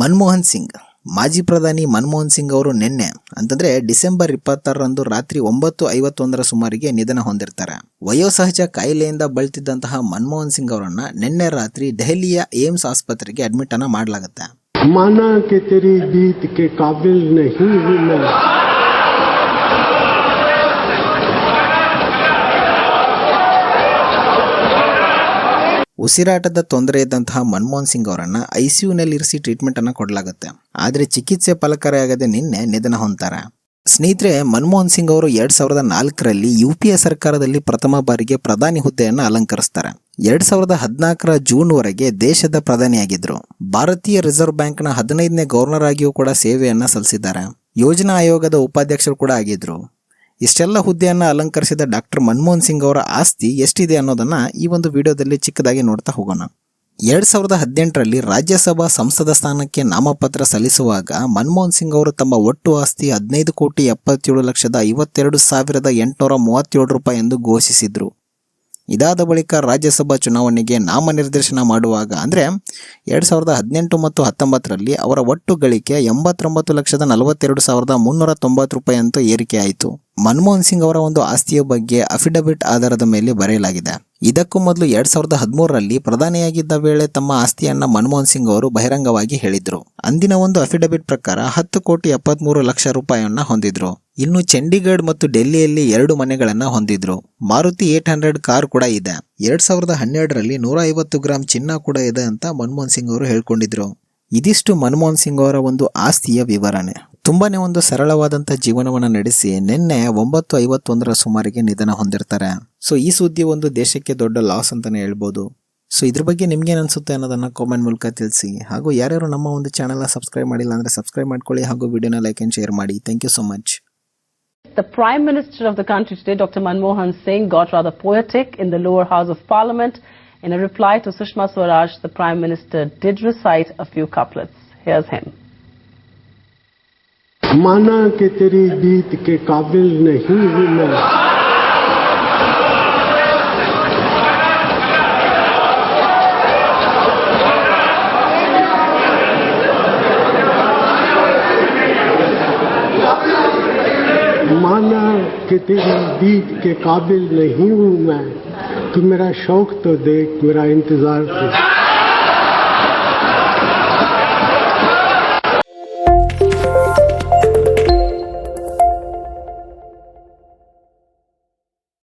ಮನಮೋಹನ್ ಸಿಂಗ್. ಮಾಜಿ ಪ್ರಧಾನಿ ಮನಮೋಹನ್ ಸಿಂಗ್ ಅವರು ನಿನ್ನೆ, ಅಂತಂದ್ರೆ ಡಿಸೆಂಬರ್ ಇಪ್ಪತ್ತಾರರಂದು ರಾತ್ರಿ ಒಂಬತ್ತು ಐವತ್ತೊಂದರ ಸುಮಾರಿಗೆ ನಿಧನ ಹೊಂದಿರ್ತಾರೆ. ವಯೋಸಹಜ ಕಾಯಿಲೆಯಿಂದ ಬಳಲ್ತಿದ್ದಂತಹ ಮನಮೋಹನ್ ಸಿಂಗ್ ಅವರನ್ನ ನಿನ್ನೆ ರಾತ್ರಿ ದೆಹಲಿಯ ಏಮ್ಸ್ ಆಸ್ಪತ್ರೆಗೆ ಅಡ್ಮಿಟ್ ಅನ್ನ ಮಾಡಲಾಗುತ್ತೆ. ಉಸಿರಾಟದ ತೊಂದರೆ ಇದ್ದಂತಹ ಮನಮೋಹನ್ ಸಿಂಗ್ ಅವರನ್ನ ಐಸಿಯುನಲ್ಲಿ ಇರಿಸಿ ಟ್ರೀಟ್ಮೆಂಟ್ ಅನ್ನ ಕೊಡಲಾಗುತ್ತೆ. ಆದರೆ ಚಿಕಿತ್ಸೆ ಫಲಕಾರಿಯಾಗದೆ ನಿನ್ನೆ ನಿಧನ ಹೊಂತಾರೆ ಸ್ನೇಹಿತರೆ, ಮನಮೋಹನ್ ಸಿಂಗ್ ಅವರು ಎರಡ್ ಸಾವಿರದ ನಾಲ್ಕರಲ್ಲಿ ಯು ಪಿ ಎ ಸರ್ಕಾರದಲ್ಲಿ ಪ್ರಥಮ ಬಾರಿಗೆ ಪ್ರಧಾನಿ ಹುದ್ದೆಯನ್ನು ಅಲಂಕರಿಸ್ತಾರೆ. ಎರಡ್ ಸಾವಿರದ ಹದಿನಾಲ್ಕರ ಜೂನ್ ವರೆಗೆ ದೇಶದ ಪ್ರಧಾನಿಯಾಗಿದ್ದರು ಭಾರತೀಯ ರಿಸರ್ವ್ ಬ್ಯಾಂಕ್ನ ಹದಿನೈದನೇ ಗವರ್ನರ್ ಆಗಿಯೂ ಕೂಡ ಸೇವೆಯನ್ನು ಸಲ್ಲಿಸಿದ್ದಾರೆ. ಯೋಜನಾ ಆಯೋಗದ ಉಪಾಧ್ಯಕ್ಷರು ಕೂಡ ಆಗಿದ್ರು. ಇಷ್ಟೆಲ್ಲ ಹುದ್ದೆಯನ್ನು ಅಲಂಕರಿಸಿದ ಡಾಕ್ಟರ್ ಮನಮೋಹನ್ ಸಿಂಗ್ ಅವರ ಆಸ್ತಿ ಎಷ್ಟಿದೆ ಅನ್ನೋದನ್ನು ಈ ಒಂದು ವಿಡಿಯೋದಲ್ಲಿ ಚಿಕ್ಕದಾಗಿ ನೋಡ್ತಾ ಹೋಗೋಣ. ಎರಡು ಸಾವಿರದ ಹದಿನೆಂಟರಲ್ಲಿ ರಾಜ್ಯಸಭಾ ಸಂಸದ ಸ್ಥಾನಕ್ಕೆ ನಾಮಪತ್ರ ಸಲ್ಲಿಸುವಾಗ ಮನಮೋಹನ್ ಸಿಂಗ್ ಅವರು ತಮ್ಮ ಒಟ್ಟು ಆಸ್ತಿ ಹದಿನೈದು ಕೋಟಿ ಎಪ್ಪತ್ತೇಳು ಲಕ್ಷದ ಐವತ್ತೆರಡು ಸಾವಿರದ ಎಂಟುನೂರ ಮೂವತ್ತೇಳು ರೂಪಾಯಿ ಎಂದು ಘೋಷಿಸಿದ್ರು. ಇದಾದ ಬಳಿಕ ರಾಜ್ಯಸಭಾ ಚುನಾವಣೆಗೆ ನಾಮನಿರ್ದೇಶನ ಮಾಡುವಾಗ, ಅಂದರೆ ಎರಡು ಸಾವಿರದ ಹದಿನೆಂಟು ಮತ್ತು ಹತ್ತೊಂಬತ್ತರಲ್ಲಿ ಅವರ ಒಟ್ಟು ಗಳಿಕೆ ಎಂಬತ್ತೊಂಬತ್ತು ಲಕ್ಷದ ನಲವತ್ತೆರಡು ಸಾವಿರದ ಮುನ್ನೂರ ತೊಂಬತ್ತು ರೂಪಾಯಿ ಅಂತ ಏರಿಕೆಯಾಯಿತು ಮನಮೋಹನ್ ಸಿಂಗ್ ಅವರ ಒಂದು ಆಸ್ತಿಯ ಬಗ್ಗೆ ಅಫಿಡವಿಟ್ ಆಧಾರದ ಮೇಲೆ ಬರೆಯಲಾಗಿದೆ. ಇದಕ್ಕೂ ಮೊದಲು ಎರಡು ಸಾವಿರದ ಹದಿಮೂರರಲ್ಲಿ ಪ್ರಧಾನಿಯಾಗಿದ್ದ ವೇಳೆ ತಮ್ಮ ಆಸ್ತಿಯನ್ನ ಮನಮೋಹನ್ ಸಿಂಗ್ ಅವರು ಬಹಿರಂಗವಾಗಿ ಹೇಳಿದ್ರು. ಅಂದಿನ ಒಂದು ಅಫಿಡವಿಟ್ ಪ್ರಕಾರ ಹತ್ತು ಕೋಟಿ ಎಪ್ಪತ್ಮೂರು ಲಕ್ಷ ರೂಪಾಯಿಯನ್ನು ಹೊಂದಿದ್ರು. ಇನ್ನು ಚಂಡೀಗಢ್ ಮತ್ತು ಡೆಲ್ಲಿಯಲ್ಲಿ ಎರಡು ಮನೆಗಳನ್ನು ಹೊಂದಿದ್ರು. ಮಾರುತಿ ಏಟ್ ಹಂಡ್ರೆಡ್ ಕಾರ್ ಕೂಡ ಇದೆ. ಎರಡ್ ಸಾವಿರದ ಹನ್ನೆರಡರಲ್ಲಿ ನೂರ ಐವತ್ತು ಗ್ರಾಂ ಚಿನ್ನ ಕೂಡ ಇದೆ ಅಂತ ಮನಮೋಹನ್ ಸಿಂಗ್ ಅವರು ಹೇಳ್ಕೊಂಡಿದ್ರು. ಇದಿಷ್ಟು ಮನಮೋಹನ್ ಸಿಂಗ್ ಅವರ ಒಂದು ಆಸ್ತಿಯ ವಿವರಣೆ. ತುಂಬಾನೇ ಒಂದು ಸರಳವಾದಂಥ ಜೀವನವನ್ನು ನಡೆಸಿ ನಿನ್ನೆ ಒಂಬತ್ತು ಐವತ್ತೊಂದರ ಸುಮಾರಿಗೆ ನಿಧನ ಹೊಂದಿರ್ತಾರೆ. ಸೊ ಈ ಸುದ್ದಿ ಒಂದು ದೇಶಕ್ಕೆ ದೊಡ್ಡ ಲಾಸ್ ಅಂತಲೇ ಹೇಳ್ಬೋದು. ಸೊ ಇದ್ರ ಬಗ್ಗೆ ನಿಮ್ಗೇನು ಅನ್ಸುತ್ತೆ ಅನ್ನೋದನ್ನ ಕಾಮೆಂಟ್ ಮೂಲಕ ತಿಳಿಸಿ. ಹಾಗೂ ಯಾರ್ಯಾರು ನಮ್ಮ ಒಂದು ಚಾನಲ್ನ ಸಬ್ಸ್ಕ್ರೈಬ್ ಮಾಡಿಲ್ಲ ಅಂದ್ರೆ ಸಬ್ಸ್ಕ್ರೈಬ್ ಮಾಡ್ಕೊಳ್ಳಿ ಹಾಗೂ ವಿಡಿಯೋನ ಲೈಕ್ ಆ್ಯಂಡ್ ಶೇರ್ ಮಾಡಿ. Thank you so much The Prime Minister of the country today, Dr. Manmohan Singh, got rather poetic in the lower house of parliament. In a reply to Sushma Swaraj, the Prime Minister did recite a few couplets. Here's him. माना कि तेरी बीत के काबिल नहीं हूं मैं مانا کہ تیری دید کے قابل نہیں ہوں میں۔ تو میرا شوق تو دیکھ، میرا انتظار تو